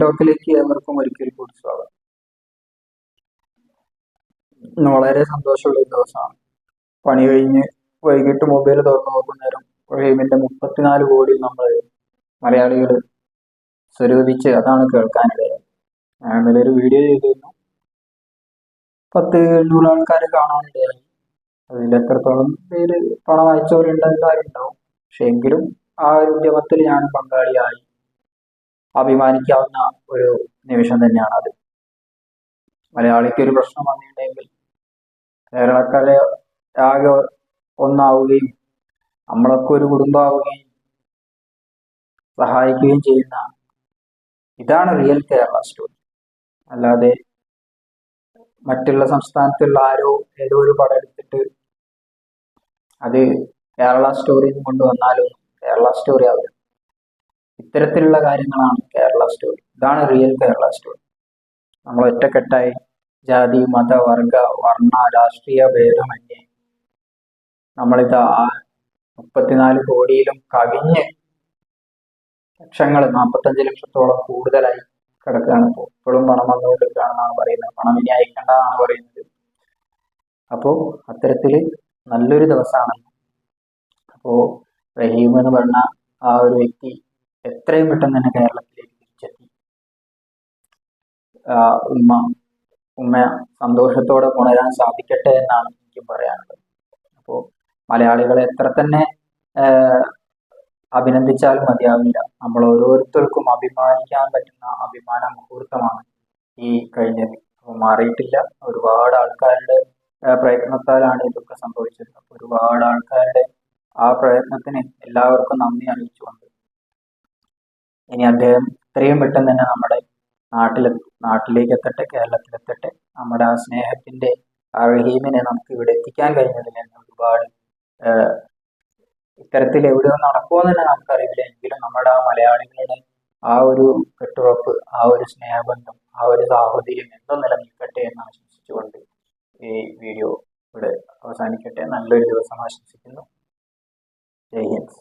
ടോക്കിലേക്ക് ഏവർക്കും ഒരിക്കൽ കൂടി സ്വാഗതം. വളരെ സന്തോഷമുള്ള ഒരു ദിവസമാണ്. പണി കഴിഞ്ഞ് വൈകിട്ട് മൊബൈൽ തുറന്നു നോക്കുന്നേരം റഹീമിന്റെ മുപ്പത്തിനാല് കോടി നമ്മൾ മലയാളികൾ സ്വരൂപിച്ച് അതാണ് കേൾക്കാനിടയായത് ഞാൻ ഇന്നലെ ഒരു വീഡിയോ ചെയ്തിരുന്നു. പത്ത് എണ്ണൂറ് ആൾക്കാർ കാണാനിടയായി. അതിൽ എത്രത്തോളം പേര് പണം അയച്ചവരുണ്ടെന്ന് കാര്യമുണ്ടാവും പക്ഷെ എങ്കിലും ആ ഒരു ഉദ്യമത്തിൽ ഞാൻ പങ്കാളിയായി. അഭിമാനിക്കാവുന്ന ഒരു നിമിഷം തന്നെയാണ് അത്. മലയാളിക്ക് ഒരു പ്രശ്നം വന്നിട്ടുണ്ടെങ്കിൽ കേരളക്കാരെ ആകെ ഒന്നാവുകയും നമ്മളൊക്കെ ഒരു കുടുംബമാവുകയും സഹായിക്കുകയും ചെയ്യുന്ന ഇതാണ് റിയൽ കേരള സ്റ്റോറി അല്ലാതെ മറ്റുള്ള സംസ്ഥാനത്തുള്ള ആരോ ഏതോ ഒരു പടം എടുത്തിട്ട് അത് കേരള സ്റ്റോറിയിൽ കൊണ്ടുവന്നാലും കേരള സ്റ്റോറി ആവില്ല. ഇത്തരത്തിലുള്ള കാര്യങ്ങളാണ് കേരള സ്റ്റോറി. ഇതാണ് റിയൽ കേരള സ്റ്റോറി. നമ്മൾ ഒറ്റക്കെട്ടായി ജാതി മത വർഗ വർണ രാഷ്ട്രീയ ഭേദമന്യേ നമ്മളിത് ആ മുപ്പത്തിനാല് കോടിയിലും കവിഞ്ഞ് ലക്ഷങ്ങൾ നാൽപ്പത്തഞ്ച് ലക്ഷത്തോളം കൂടുതലായി കിടക്കുകയാണ് ഇപ്പോൾ. ഇപ്പോഴും പണം വന്നുകൊണ്ടിരിക്കുകയാണെന്നാണ് പറയുന്നത്. പണം ഇനി അയക്കേണ്ടതാണ് പറയുന്നത്. അപ്പോൾ അത്തരത്തിൽ നല്ലൊരു ദിവസമാണ്. അപ്പോൾ റഹീം എന്ന് പറഞ്ഞ ആ ഒരു വ്യക്തി എത്രയും പെട്ടെന്ന് തന്നെ കേരളത്തിലേക്ക് തിരിച്ചെത്തി. ഉമ്മ ഉമ്മ സന്തോഷത്തോടെ ഉണരാൻ സാധിക്കട്ടെ എന്നാണ് എനിക്ക് പറയാനുള്ളത്. അപ്പോൾ മലയാളികളെ എത്ര തന്നെ അഭിനന്ദിച്ചാലും മതിയാവില്ല. നമ്മൾ ഓരോരുത്തർക്കും അഭിമാനിക്കാൻ പറ്റുന്ന അഭിമാന മുഹൂർത്തമാണ് ഈ കഴിഞ്ഞത് അപ്പോൾ മാറിയിട്ടില്ല. ഒരുപാട് ആൾക്കാരുടെ പ്രയത്നത്താലാണ് ഇതൊക്കെ സംഭവിച്ചത്. അപ്പോൾ ഒരുപാട് ആൾക്കാരുടെ ആ പ്രയത്നത്തിന് എല്ലാവർക്കും നന്ദി അറിയിച്ചുകൊണ്ട് ഇനി അദ്ദേഹം എത്രയും പെട്ടെന്ന് തന്നെ നമ്മുടെ നാട്ടിലെ നാട്ടിലേക്ക് എത്തട്ടെ കേരളത്തിലെത്തട്ടെ നമ്മുടെ ആ സ്നേഹത്തിന്റെ ആ നമുക്ക് ഇവിടെ എത്തിക്കാൻ കഴിഞ്ഞതിൽ തന്നെ ഒരുപാട് ഇത്തരത്തിൽ എവിടെയോ നടക്കുമോ തന്നെ നമുക്കറിയില്ല. എങ്കിലും നമ്മുടെ ആ മലയാളികളുടെ ആ ഒരു കെട്ടുറപ്പ് ആ ഒരു സ്നേഹബന്ധം ആ ഒരു സാഹോദര്യം എന്തോ നിലനിൽക്കട്ടെ എന്ന് ആശംസിച്ചുകൊണ്ട് ഈ വീഡിയോ ഇവിടെ അവസാനിക്കട്ടെ. നല്ലൊരു ദിവസം ആശംസിക്കുന്നു. ജയ് ഹിന്ദ്.